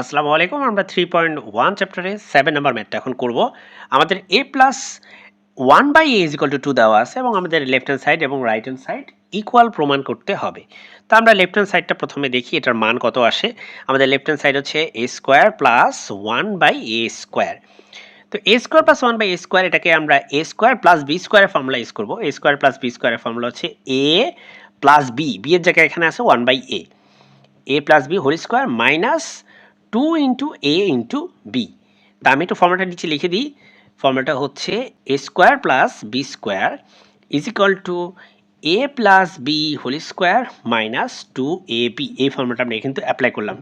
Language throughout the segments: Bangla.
আসসালামু আলাইকুম, আমরা থ্রি পয়েন্ট ওয়ান চ্যাপ্টারে সেভেন নাম্বার ম্যাথটা এখন করব। আমাদের A plus one by A is equal two two দেওয়া আছে এবং আমাদের লেফট হ্যান্ড সাইড এবং রাইট হ্যান্ড সাইড ইকুয়াল প্রমাণ করতে হবে। তো আমরা লেফট হ্যান্ড সাইডটা প্রথমে দেখি, এটার মান কত আসে। আমাদের লেফট হ্যান্ড সাইড হচ্ছে A square plus one by A square তো A square plus one by A square এটাকে আমরা এ স্কোয়ার প্লাস বি স্কোয়ারের ফর্মুলা ইউজ করব। এ স্কোয়ার প্লাস বি স্কোয়ারের ফর্মুলা হচ্ছে এ প্লাস বি বি এর জায়গায় এখানে আছে one by A A plus B whole square minus two into A into B. তা আমি একটু ফর্মুলাটা নিচে লিখে দিই। ফর্মুলাটা হচ্ছে A square plus B square is equal to A plus B whole square minus two A B. এই ফর্মুলাটা আমরা কিন্তু অ্যাপ্লাই করলাম।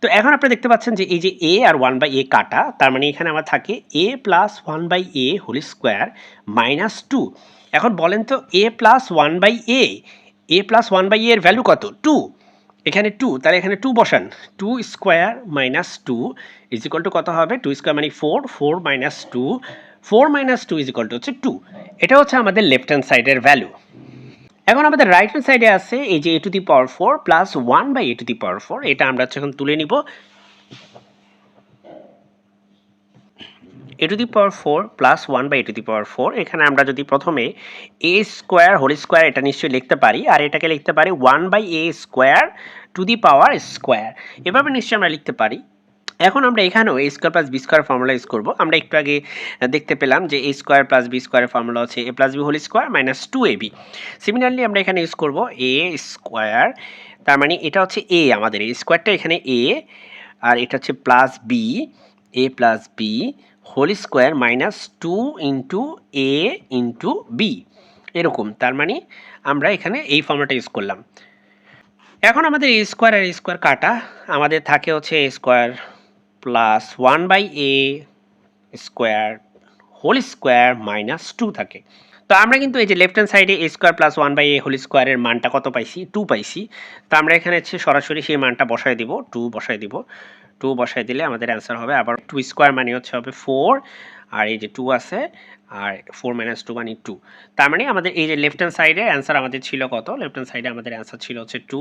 তো এখন আপনারা দেখতে পাচ্ছেন যে এই যে এ আর ওয়ান বাই এ কাটা, তার মানে এখানে আমার থাকে A plus one by A whole square minus two. এখন বলেন তো A plus one by A A plus one by এর ভ্যালু কত? টু। এখানে টু তাহলে এখানে টু বসান। Two square minus two is equal two কত হবে? টু স্কোয়ার মানে four four minus two four minus two is equal two হচ্ছে টু এটা হচ্ছে আমাদের লেফট হ্যান্ড সাইডের ভ্যালু এখন আমাদের রাইট হ্যান্ড সাইডে আছে এই যে A to the power four plus one by A to the power four এটা আমরা হচ্ছে এখন তুলে নিব। A to the power four plus one by A to the power four এখানে আমরা যদি প্রথমে এ স্কোয়ার হোল স্কোয়ার এটা নিশ্চয়ই লিখতে পারি, আর এটাকে লিখতে পারি one by A square to the power square এভাবে নিশ্চয়ই আমরা লিখতে পারি। এখন আমরা এখানেও A square plus B square formula use করব। আমরা একটু আগে দেখতে পেলাম যে এ স্কোয়ার প্লাস বি স্কোয়ারের ফর্মুলা হচ্ছে A plus B whole square minus two A B similarly আমরা এখানে ইউজ করব এ স্কোয়ার তার মানে এটা হচ্ছে এ আমাদের। এই স্কোয়ারটা এখানে এ আর এটা হচ্ছে plus B A plus B whole square minus two into A into B. এরকম, তার মানে আমরা এখানে এই ফর্মুলাটা ইউজ করলাম। এখন আমাদের এ স্কোয়ার আর স্কোয়ার কাটা। আমাদের থাকে হচ্ছে A square plus one by A square whole square minus two থাকে। তো আমরা কিন্তু এই যে লেফট হ্যান্ড সাইডে A square plus one by A whole স্কোয়ারের মানটা কত পাইছি? টু পাইছি। তো আমরা এখানে হচ্ছে সরাসরি সেই মানটা বসায় দিব, টু বসায় দিব। টু বসাই দিলে আমাদের অ্যান্সার হবে। আবার টু স্কোয়ার মানে হচ্ছে হবে ফোর আর এই যে টু আছে, আর ফোর মাইনাস টু মানে টু তার মানে আমাদের এই যে লেফট হ্যান্ড সাইডে অ্যান্সার আমাদের ছিল কত? লেফট হ্যান্ড সাইডে আমাদের অ্যান্সার ছিল হচ্ছে টু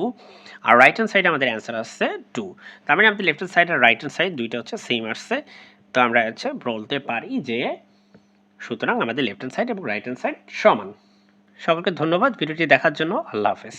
আর রাইট হ্যান্ড সাইডে আমাদের অ্যান্সার আসছে টু তার মানে আমাদের লেফট হ্যান্ড সাইড আর রাইট হ্যান্ড সাইড দুইটা হচ্ছে সেম আসছে। তো আমরা হচ্ছে বলতে পারি যে সুতরাং আমাদের লেফট হ্যান্ড সাইড এবং রাইট হ্যান্ড সাইড সমান। সকলকে ধন্যবাদ। ভিডিওটি দেখার জন্য আল্লাহ হাফেজ।